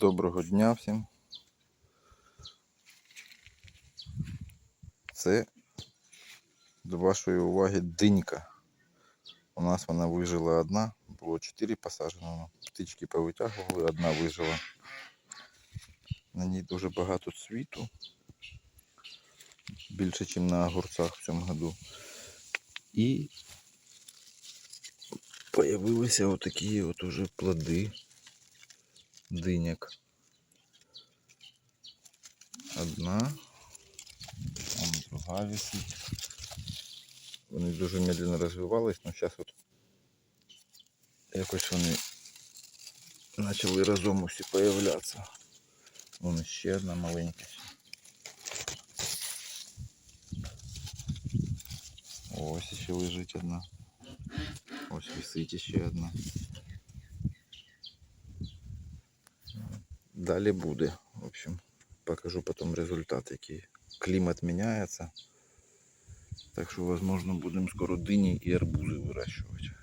Доброго дня всім. Це до вашої уваги динька. У нас вона вижила одна, було 4 посаджено. Птички повитягували, одна вижила. На ній дуже багато цвіту. Більше, ніж на огурцах в цьому году. І появилися отакі от уже плоди диняк. Одна, там друга висить. Вони дуже медленно розвивались, але зараз от якось вони почали разом усі появлятися. Вон ще одна маленька. Ось ще лежить одна. Ось висить ще одна. Далі буде. В общем, покажу потім результат, який. Клімат міняється. Так що, возможно, будемо скоро дині і арбузи вирощувати.